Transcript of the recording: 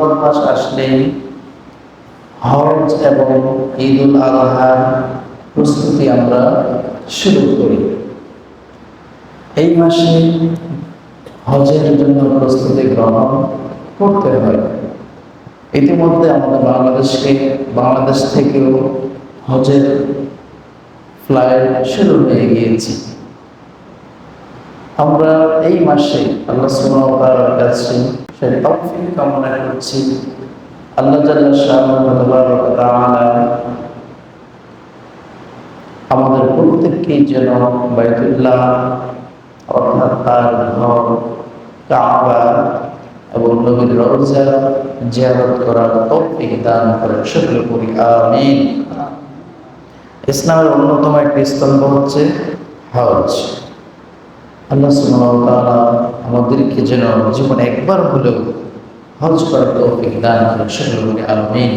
জিলহজ মাস আসলেই হজ এবং ঈদ উল আজহার প্রস্তুতি আমরা শুরু করি। এই মাসে হজের জন্য প্রস্তুতি গ্রহণ করতে হয়। ইতিমধ্যে আমাদের বাংলাদেশকে, বাংলাদেশ থেকেও হজের ফ্লাইট শুরু হয়ে গিয়েছে। আমরা এই মাসে আল্লাহ সুবহানাহু কাছে সেই তৌফিক কামনা করছি আল্লাহ জাল্লা শাহ আমাদের প্রত্যেককেই যেন বাইতুল্লাহ অর্থাৎ তার ঘর, কাবা এবং নবীর রওজা জিয়ারত করার তৌফিক দান করেন। সকলে করি, আমিন। ইসলামের অন্যতম একটি স্তম্ভ হচ্ছে হজ। আল্লাহ তাআলা আমাদেরকে যেন জীবনে একবার হলেও হজ করার তৌফিক দান করেন। সকলে আমিন।